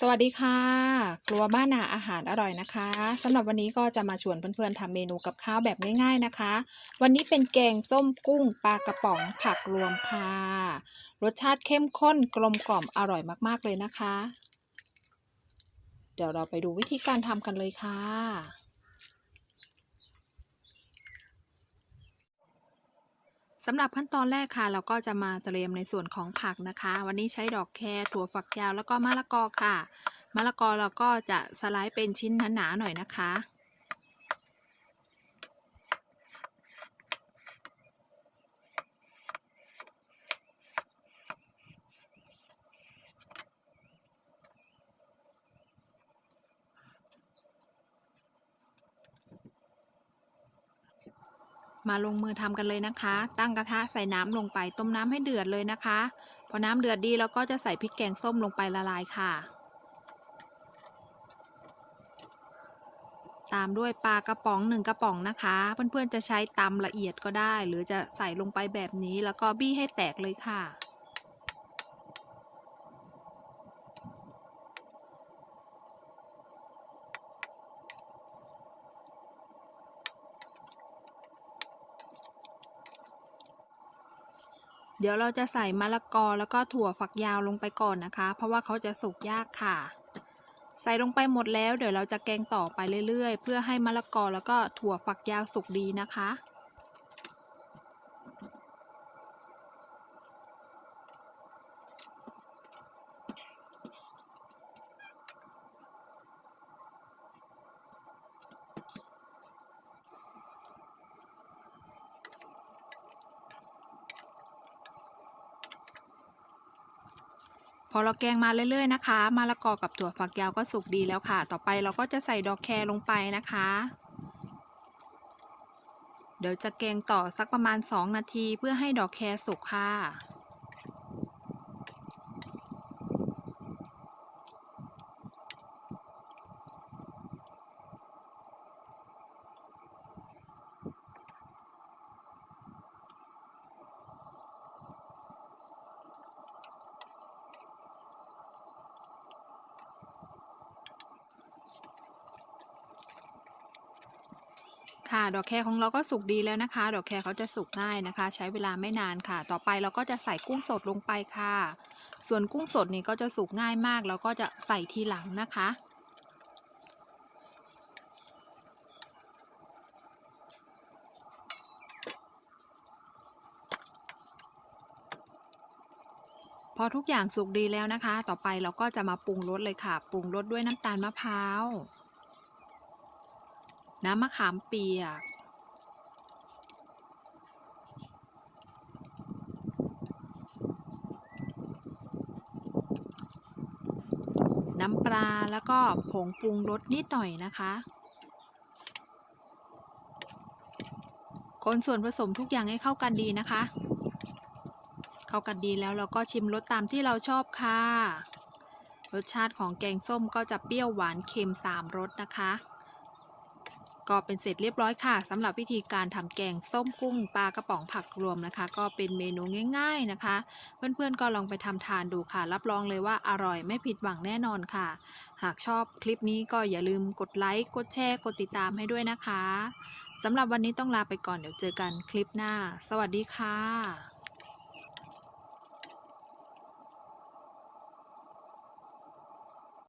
สวัสดีค่ะ ครัวบ้านนาอาหารอร่อยนะคะสำหรับวันนี้ก็จะมาชวนเพื่อนๆทำเมนูกับข้าวแบบง่ายๆนะคะ วันนี้เป็นแกงส้มกุ้งปลากระป๋องผักรวมค่ะ รสชาติเข้มข้นกลมกล่อมอร่อยมากๆเลยนะคะ เดี๋ยวเราไปดูวิธีการทำกันเลยค่ะ สำหรับขั้นตอนแรกค่ะ เราก็จะมาเตรียมในส่วนของผักนะคะ วันนี้ใช้ดอกแครถั่วฝักยาวแล้วก็มะละกอค่ะมะละกอเราก็จะสไลด์เป็นชิ้นหนาๆหน่อยนะคะ มาลงมือทำกันเลยนะคะ ตั้งกระทะใส่น้ำลงไปต้มน้ำให้เดือดเลยนะคะ พอน้ำเดือดดีเราก็จะใส่พริกแกงส้มลงไปละลายค่ะ ตามด้วยปลากระป๋องหนึ่งกระป๋องนะคะ เพื่อนๆจะใช้ตำละเอียดก็ได้ หรือจะใส่ลงไปแบบนี้แล้วก็บี้ให้แตกเลยค่ะ เดี๋ยวเราจะใส่มะละกอแล้วก็ถั่วฝักยาวลงไปก่อนนะคะ เพราะว่าเขาจะสุกยากค่ะ ใส่ลงไปหมดแล้ว เดี๋ยวเราจะแกงต่อไปเรื่อยๆ เพื่อให้มะละกอแล้วก็ถั่วฝักยาวสุกดีนะคะ พอเราแกงมาเรื่อยๆนะคะมะละกอกับถั่วฝักยาวก็สุกดีแล้วค่ะ ต่อไปเราก็จะใส่ดอกแครลงไปนะคะ เดี๋ยวจะแกงต่อสักประมาณ 2 นาทีเพื่อให้ดอกแครสุกค่ะ ค่ะ ดอกแครของเราก็สุกดีแล้วนะคะ ดอกแครเขาจะสุกง่ายนะคะ ใช้เวลาไม่นานค่ะ ต่อไปเราก็จะใส่กุ้งสดลงไปค่ะ ส่วนกุ้งสดนี่ก็จะสุกง่ายมากแล้วก็จะใส่ทีหลังนะคะพอทุกอย่างสุกดีแล้วนะคะ ต่อไปเราก็จะมาปรุงรสเลยค่ะ ปรุงรสด้วยน้ำตาลมะพร้าว น้ำมะขามเปียก น้ำปลาแล้วก็ผงปรุงรสนิดหน่อยนะคะคนส่วนผสมทุกอย่างให้เข้ากันดีนะคะ เข้ากันดีแล้วเราก็ชิมรสตามที่เราชอบค่ะ รสชาติของแกงส้มก็จะเปรี้ยวหวานเค็มสามรสนะคะ ก็เป็นเสร็จเรียบร้อยค่ะสำหรับวิธีการทำแกงส้มกุ้งปลากระป๋องผักรวมนะคะ ก็เป็นเมนูง่าย ๆนะคะ เพื่อนๆก็ลองไปทำทานดูค่ะ รับรองเลยว่าอร่อยไม่ผิดหวังแน่นอนค่ะ หากชอบคลิปนี้ก็อย่าลืมกดไลค์กดแชร์กดติดตามให้ด้วยนะคะสำหรับวันนี้ต้องลาไปก่อนเดี๋ยวเจอกันคลิปหน้า สวัสดีค่ะ